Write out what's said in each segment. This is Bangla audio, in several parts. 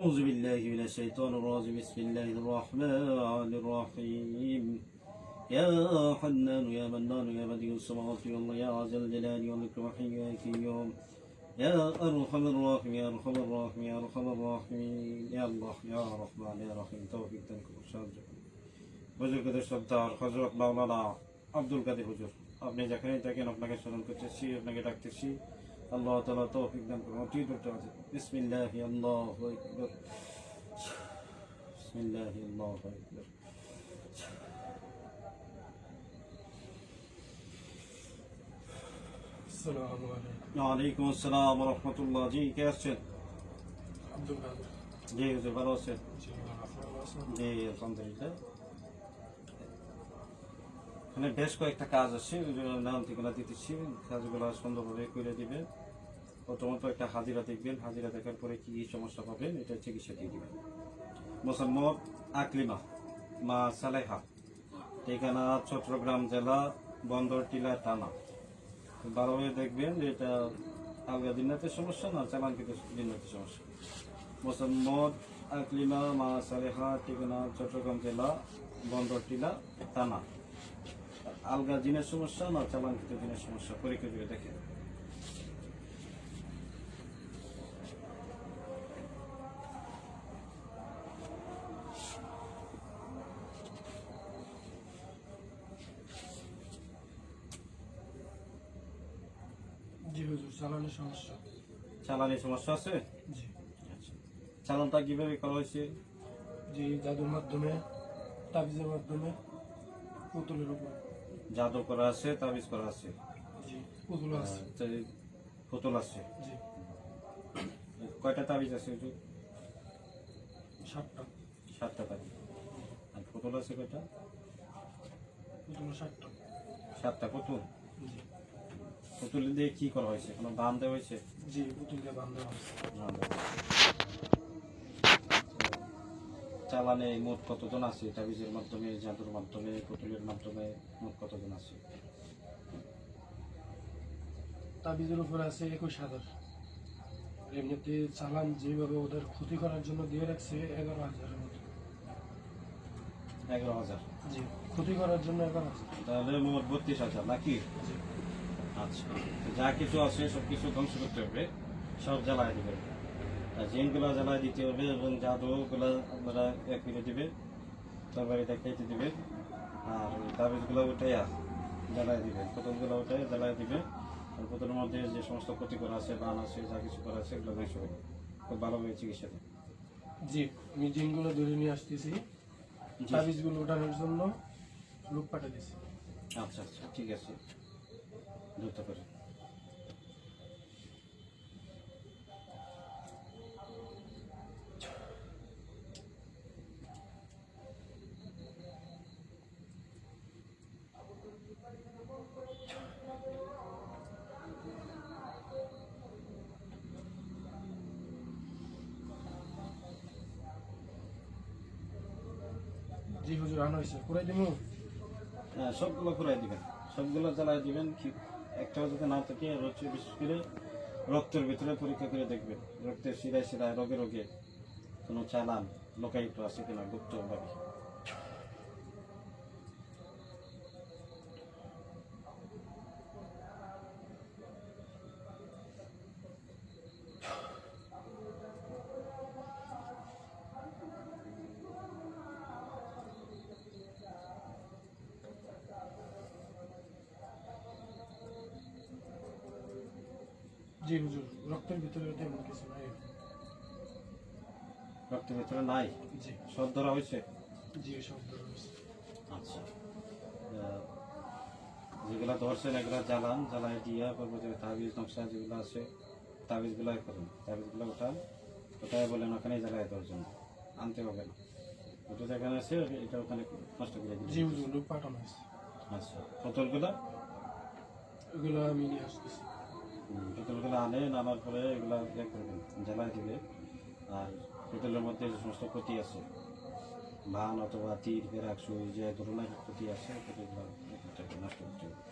أعوذ بالله من الشيطان الرجيم بسم الله الرحمن الرحيم يا حنان يا منان يا بديع السماوات والله يا عز الجلال والإكرام يا كيوم يا أرحم الراحمين يا أرحم الراحمين يا أرحم الراحمين يا الله يا رحمن يا رحيم توفيق تنكر সাহায্য হুজুর কাদের সর্দার হজরত মাওলানা আব্দুল কাদের হুজুর আপনি যেখানে থাকেন আপনাকে স্মরণ করতেছি আপনাকে ডাকতেছি আল্লাহ তালা তৌফিক দান করুন অতি করতে আছে বিসমিল্লাহি আল্লাহু আকবার বিসমিল্লাহি আল্লাহু আকবার আসসালামু আলাইকুম ওয়ালাইকুম আসসালাম ওয়া রাহমাতুল্লাহ জি কে আসছেন আব্দুল কাদের জি হুজুর ভালো আছেন জি আপনারা আছেন জি আলহামদুলিল্লাহ এখানে বেশ কয়েকটা কাজ আছে ওগুলোর নাম ঠিকানা দিতেছি কাজগুলো সুন্দরভাবে করে দিবেন প্রথমত একটা হাজিরা দেখবেন, হাজিরা দেখার পরে কি সমস্যা পাবেন, এটা চিকিৎসা দিয়ে দিবেন। মোসাম্মদ আকলিমা, মা সালেহা, ঠিকানা চট্টগ্রাম জেলা, বন্দর টিলা, টানা। ভালোভাবে দেখবেন যে এটা আলগা দিনাতে সমস্যা না, চালানকৃত দিনাতে সমস্যা। মোসাম্মদ আকলিমা, মা সালেহা, ঠিকানা চট্টগ্রাম জেলা, বন্দর টিলা, টানা। আলগা জিনের সমস্যা না, চালানকৃত দিনের সমস্যা, পরীক্ষা দিয়ে দেখেন। জি হুজুর চালানোর সমস্যা। চালানের সমস্যা আছে? জি। আচ্ছা। চালানটা কীভাবে করা হয়েছে? জি জাদুর মাধ্যমে তাবিজের মাধ্যমে পুতুলের উপর। জাদু করা আছে তাবিজ করা আছে? জি পুতুল আছে। পুতুল আছে? জি। কয়টা তাবিজ আছে একটু ষাটটা সাতটা তাবিজ। আর পুতুল আছে কয়টা? পুতুল ষাটটা সাতটা পুতুল? জি। পুতুল দিয়ে কি করা হয়েছে? কোনো দাম দেওয়া হয়েছে? জি পুতুল দিয়ে দাম দেওয়া হয়েছে। চালানে মোট কতজন আছে? তাবিজের মাধ্যমে জাদুর মাধ্যমে পুতুলের মাধ্যমে মোট কতজন আছে? তাবিজের উপর আছে একুশ হাজার। এমনিতে চালান যেভাবে ওদের ক্ষতি করার জন্য দিয়ে রাখছে এগারো হাজারের মতো। এগারো হাজার? জি ক্ষতি করার জন্য এগারো হাজার। তাহলে মোট বত্রিশ হাজার নাকি? আচ্ছা। যা কিছু আছে সব কিছু ধ্বংস করতে হবে সব জ্বালায় আর জিনগুলো জ্বালায় দিতে হবে এবং জাদুগুলো আপনারা এক করে দিবেন তরবারিটা কেটে দিবেন আর তাবিজগুলো উঠাইয়া জ্বালায় দিবেন পুতুলগুলো উঠাই জ্বালায় দিবেন আর পুতুলের মধ্যে যে সমস্ত ক্ষতি করা আছে বান আছে যা কিছু করা আছে এগুলো ধ্বংস হবে। খুব ভালোভাবে চিকিৎসা দেবে জি আমি জিনগুলো ধরে নিয়ে আসতেছি। তাবিজগুলো ওঠানোর জন্য লোক পাঠিয়ে দিছি আচ্ছা আচ্ছা ঠিক আছে। দ্রুত করে। জি হুজুর আনা হয়েছে। পুরাই দিমু? হ্যাঁ সবগুলো ঘুরাই দিবেন। সবগুলো জ্বালাই দিবেন একটাও যদি না থাকে রোচে বিশেষ করে রক্তের ভিতরে পরীক্ষা করে দেখবেন। রক্তের শিরায় শিরায় রোগে রোগে কোনো চালান লোকায়িত আছে কিনা, গুপ্তভাবে। জি হুজুর রক্তের ভিতরে তেমন কিছু নাই। রক্তের ভিতরে নাই? জি। সব ধরা হয়েছে? জি সব ধরা হয়েছে। আচ্ছা। যেগুলা ধরছেন এগুলা জ্বালান জ্বালাই দিয়া পরবর্তী তাবিজ নকশা যেগুলো আছে তাবিজগুলো করুন। তাবিজগুলো ওঠান ওটাই বলেন ওখানে জ্বালাই দেওয়ার জন্য আনতে হবে না। ওটা যেখানে আছে এটা ওখানে নষ্ট করে দিন জি হুজুর লোক পাঠানো হয়েছে। আচ্ছা। বোতলগুলো? ওগুলো আমি নিয়ে আসতেছি। বোতলগুলো আনেন আনার পরে এগুলা ইয়ে করবেন জ্বালায় দিবে আর পিতলের মধ্যে যে সমস্ত ক্ষতি আছে ভান অথবা তীর ফেরাক সুই যে ধরনের ক্ষতি আছে সেগুলো নষ্ট করতে হবে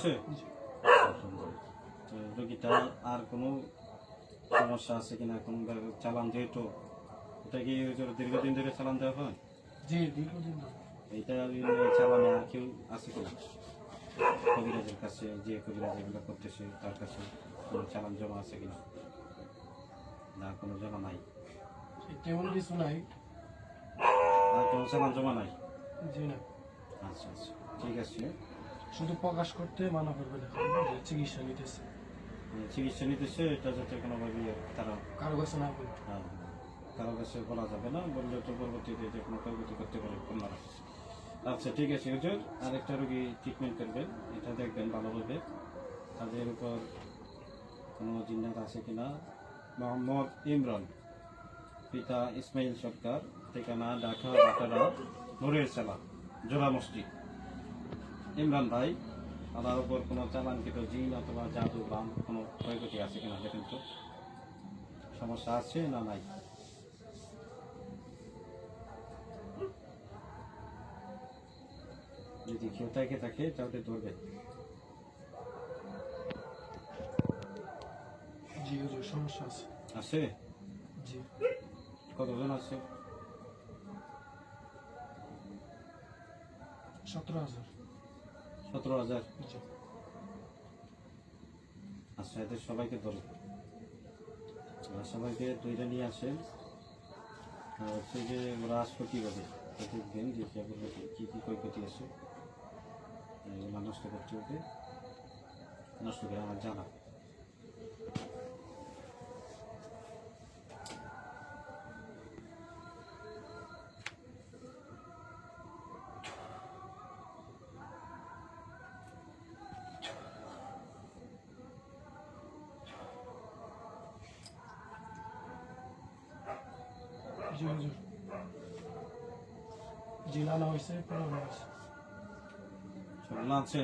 নষ্ট করে আসে? জি তো রোগীটা আর কোনো সমস্যা আছে কিনা? কোন চালান যেহেতু এটা কি দীর্ঘদিন ধরে চালান দেওয়া হয়? জি দীর্ঘদিন। এইটা চালানে আর কেউ আছে কিনা? কবিরাজের কাছে যে কবিরাজ এগুলো করতেছে তার কাছে কোনো চালান জমা আছে কিনা? না কোনো জমা নাই। তেমন কিছু নাই। আর কোনো চালান জমা নাই? জি না। আচ্ছা আচ্ছা। ঠিক আছে। শুধু প্রকাশ করতে মানা যে চিকিৎসা নিতেছে। মানে চিকিৎসা নিতেছে এটা যাতে কোনোভাবে তারা কারও কাছে না বলে। কারও কাছে বলা যাবে না বললে তো পরবর্তীতে যে কোনো ক্ষয়ক্ষতি করতে পারে আপনারা আচ্ছা ঠিক আছে হুজুর। আরেকটা রোগী ট্রিটমেন্ট করবেন এটা দেখবেন ভালোভাবে। তাদের উপর কোনো জিন্নাত আছে কিনা? মোহাম্মদ ইমরান পিতা ইসমাইল সরকার ঠিকানা ঢাকা বাটারা নুরের চালা জোড়া মসজিদ। ইমরান ভাই তার উপর কোনো চালানকৃত জিন অথবা জাদু বাম কোনো ক্ষয়ক্ষতি আছে কিনা দেখেন তো। সমস্যা আছে না নাই? যদি কেউ থাকে থাকে তাহলে ধরবে। জি হুজুর সমস্যা আছে। আছে? জি। কতজন আছে? সতেরো হাজার। সতেরো হাজার। জি আচ্ছা এদের সবাইকে ধরো। সবাইকে দুইটা নিয়ে আসেন আর হচ্ছে যে ওরা আসলো কীভাবে তা দেখি যে সেগুলো কী কী ক্ষয়ক্ষতি আছে। এগুলো নষ্ট করতে হবে নষ্ট করে আমার জানা। জি হুজুর জি। হয়েছে পুরানো হয়েছে আছে।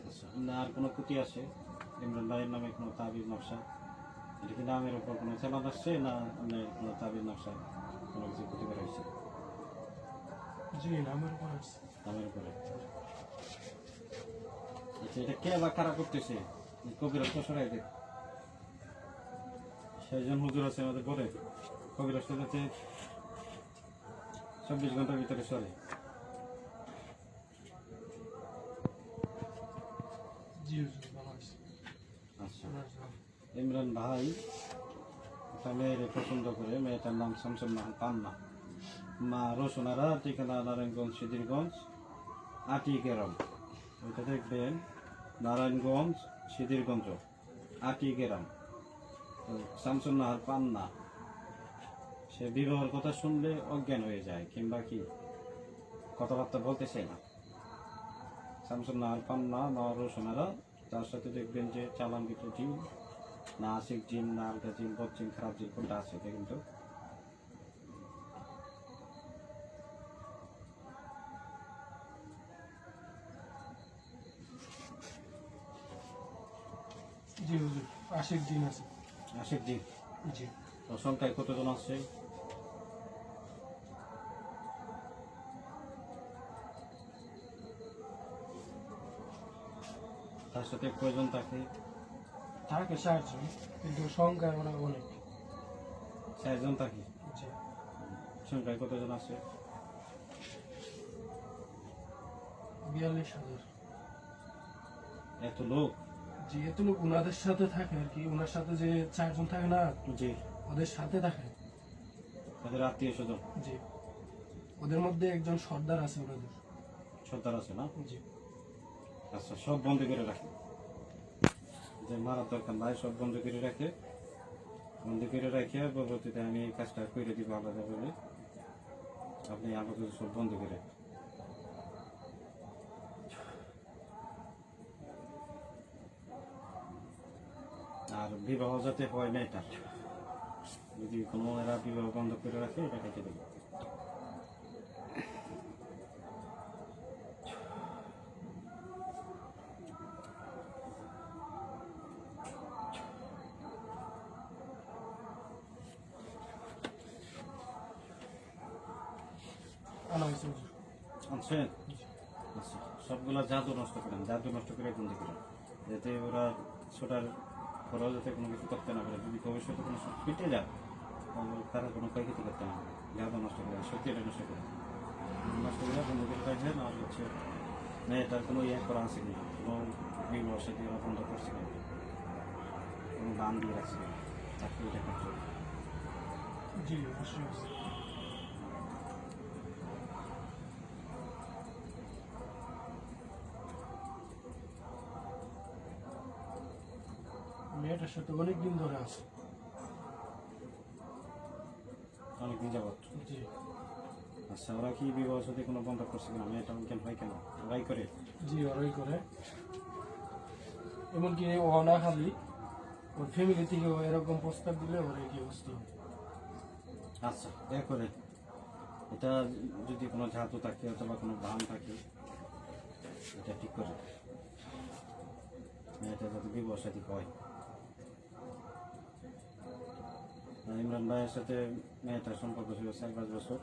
আচ্ছা না আর কোনো ক্ষতি আছে? ইমরান ভাইয়ের নামে কোনো তাবিজ নকশা? এটা কি নামের উপর কোনো চালান আসছে না আপনার কোনো তাবিজ নকশা? কোনো কিছু ক্ষতি করা হয়েছে? জি নামের উপর আছে নামের উপরে। আচ্ছা এটা কে বা খারাপ করতেছে? তো সরাই দেখ সেইজন হুজুর আছে আমাদের পরে কবিরাজ তো যাতে চব্বিশ ঘণ্টার ভিতরে আছে। আচ্ছা। ইমরান ভাই একটা মেয়েরে পছন্দ করে মেয়েটার নাম শামসুল পান্না। মা রসুনারা ঠিকানা নারায়ণগঞ্জ সিদিরগঞ্জ আটি গেরম ওইটা দেখবেন নারায়ণগঞ্জ সিদিরগঞ্জ আটি গেরাম তো শামসুল নাহার পান্না। সে বিবাহের কথা শুনলে অজ্ঞান হয়ে যায় কিংবা কি? কথাবার্তা বলতে চায় না। শামসুল নাহার পান্না মা রসুনারা তার সাথে দেখবেন যে চালান কিছু জিন না আশিক জিন না জিন বদ জিন খারাপ জিন কোনটা আছে এটা কিন্তু। জি হুজুর আশিক দিন আছে। আশিক জিন জি। তো সংখ্যায় কতজন আছে? সাথে প্রয়োজন থাকে। থাকে চারজন কিন্তু সংখ্যায় মানে অনেক। চারজন থাকে। সংখ্যায় কতজন আছে? বিয়াল্লিশ হাজার। এত লোক? যেহেতু লোক ওনাদের সাথে থাকে আর কি। ওনার সাথে যে চারজন থাকে না জি। ওদের সাথে থাকে। তাদের আত্মীয় স্বজন? জি। ওদের মধ্যে একজন সর্দার আছে ওনাদের। সর্দার আছে না? জি। আচ্ছা সব বন্ধ করে রাখে। যে মারার দরকার নাই, সব বন্ধ করে রাখে। বন্ধ করে রাখে পরবর্তীতে আমি এই কাজটা করে দিব আলাদা বলে আপনি আপাতত সব বন্ধ করে আর বিবাহ যাতে হয় না এটা, যদি কোনো এরা বিবাহ বন্ধ করে রাখে, এটা কেটে দেবে। আচ্ছা সবগুলা জাদু নষ্ট করেন, জাদু নষ্ট করে বন্দি করেন। যাতে ওরা ছোটার পরেও যাতে কোনো কিছু করতে না পারে, যদি ভবিষ্যতে কোনো পিটে যায়, তাহলে তারা কোনো ক্ষয়ক্ষতি করতে না পারে। জাদু নষ্ট করে, সত্যি এটা নষ্ট করে। নষ্ট করে বন্ধ করে রাখবেন আর হচ্ছে মেয়েটার কোনো ইয়ে করা আছে কিনা? কোনো বিবাহ সাথে ওরা বন্ধ করছে কিনা কোনো দান দিয়ে রাখছে কিনা? তাকে এটা করতে জি, অবশ্যই মেয়েটার সাথে অনেক দিন ধরে আছে। অনেকদিন যাবত জি। আচ্ছা ওরা কি বিবাহ সাথে কোনো করছে কিনা? মেয়েটা হয় কেন? ওরাই করে? জি ওরাই করে। এমনকি ও না খালি ওর ফ্যামিলি থেকেও এরকম প্রস্তাব দিলে ওরা কি অবস্থা হবে? আচ্ছা এ করে। এটা যদি কোনো ধাতু থাকে অথবা কোনো ভান থাকে এটা ঠিক করে। এটা যাতে বিবাহ সাথী হয়। ইমরান ভাইয়ের সাথে মেয়েটার সম্পর্ক ছিল চার, পাঁচ বছর।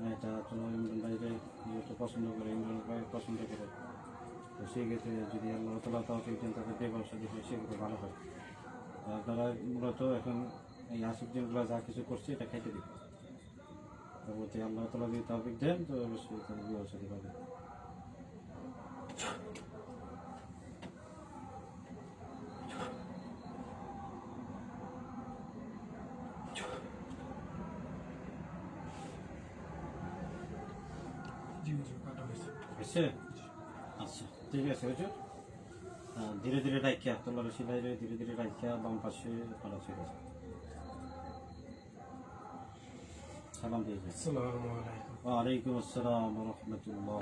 মেয়েটা তো ইমরান ভাইকে যেহেতু পছন্দ করে, ইমরান ভাই পছন্দ করে। তো সেই ক্ষেত্রে যদি আল্লাহ তালা তাও দেন তাদের বিবাহ হয় সেক্ষেত্রে ভালো হয়। আপনারা মূলত এখন এই আসিফ দিনগুলো যা কিছু করছে, এটা খাইতে দিবে। পরবর্তী আল্লাহ তালা যদি তাবিক দেন, তো অবশ্যই তাদের বিবাহ সাথী হবে জি হুজুর কাটা হয়েছে আচ্ছা ঠিক আছে হয়েছে ধীরে ধীরে রাখিয়া তোলার সিলাই ধীরে ধীরে রাখিয়া বাম পাশে ভালো ছিল। সালাম দিয়ে ওয়ালাইকুম আসসালাম রহমতুল্লাহ